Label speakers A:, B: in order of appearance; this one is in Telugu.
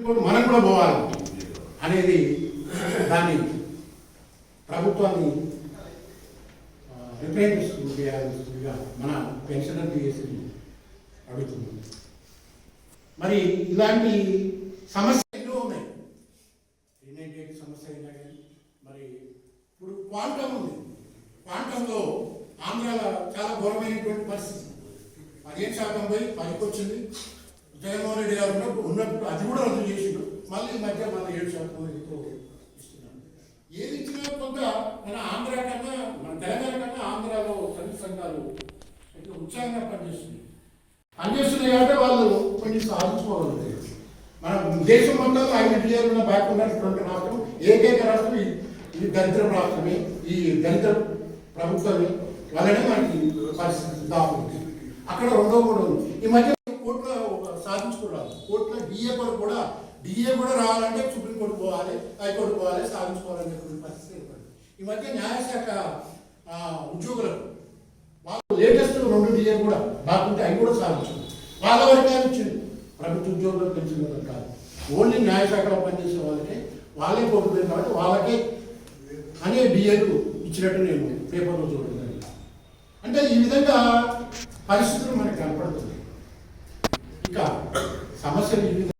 A: మనం కూడా పోవాలి. అనేది దాన్ని ప్రభుత్వాన్ని రిప్రజెంటేషన్ చేయాల్సిందిగా మన పెన్షనర్ డిఎస్సి అడుగుతుంది. మరి ఇలాంటి సమస్య ఎన్నో ఉన్నాయి. త్రీ సమస్య అయినా కానీ మరి ఇప్పుడు క్వాంటమ్ ఉంది. క్వాంటంలో ఆంధ్రాలో చాలా ఘోరమైనటువంటి పరిస్థితి. పదిహేను శాతం పోయి పనికి వచ్చింది. ఉదయం గారు ఉన్నప్పుడు ఉన్నప్పుడు అది కూడా రద్దు చేసిండు. మళ్ళీ ఈ మధ్య మళ్ళీ ఏడు శాతం ఎంతో ఇస్తున్నాడు. ఏది ఇచ్చినా కొంత మన ఆంధ్ర కన్నా మన తెలంగాణ కన్నా ఆంధ్రాలో తల్లి సంఘాలు అయితే ఉత్సాహంగా పనిచేస్తుంది పనిచేస్తున్నాయి కాబట్టి వాళ్ళు కొన్ని సాధించుకోవాలి మన దేశం మొత్తంలో ఐదు డిఆర్ ఉన్న బ్యాక్ ఉన్నటువంటి రాష్ట్రం ఏకైక రాష్ట్రం ఈ- ఇది దరిద్ర రాష్ట్రమే ఈ దరిద్ర ప్రభుత్వమే వల్లనే మనకి పరిస్థితి దాపుంది అక్కడ రెండో కూడా ఉంది. ఈ మధ్య డిఏ కొరకు కూడా డిఏ కూడా రావాలంటే సుప్రీంకోర్టు పోవాలి హైకోర్టు పోవాలి సాధించుకోవాలని పరిస్థితి ఏర్పడింది. ఈ మధ్య న్యాయశాఖ ఉద్యోగులకు వాళ్ళు లేటెస్ట్ రెండు డిఏ కూడా బాగుంటే అవి కూడా సాధించారు వాళ్ళ వరకే ఇచ్చింది ప్రభుత్వ ఉద్యోగులకు పెంచిన కాదు. ఓన్లీ న్యాయశాఖలో పనిచేసే వాళ్ళకే వాళ్ళే కోరుతుంది కాబట్టి వాళ్ళకే అనే డిఏలు ఇచ్చినట్టు నేను పేపర్లో చూడడం అంటే ఈ విధంగా పరిస్థితులు మనకు కనపడుతుంది ఇంకా సమస్యలు ఈ విధంగా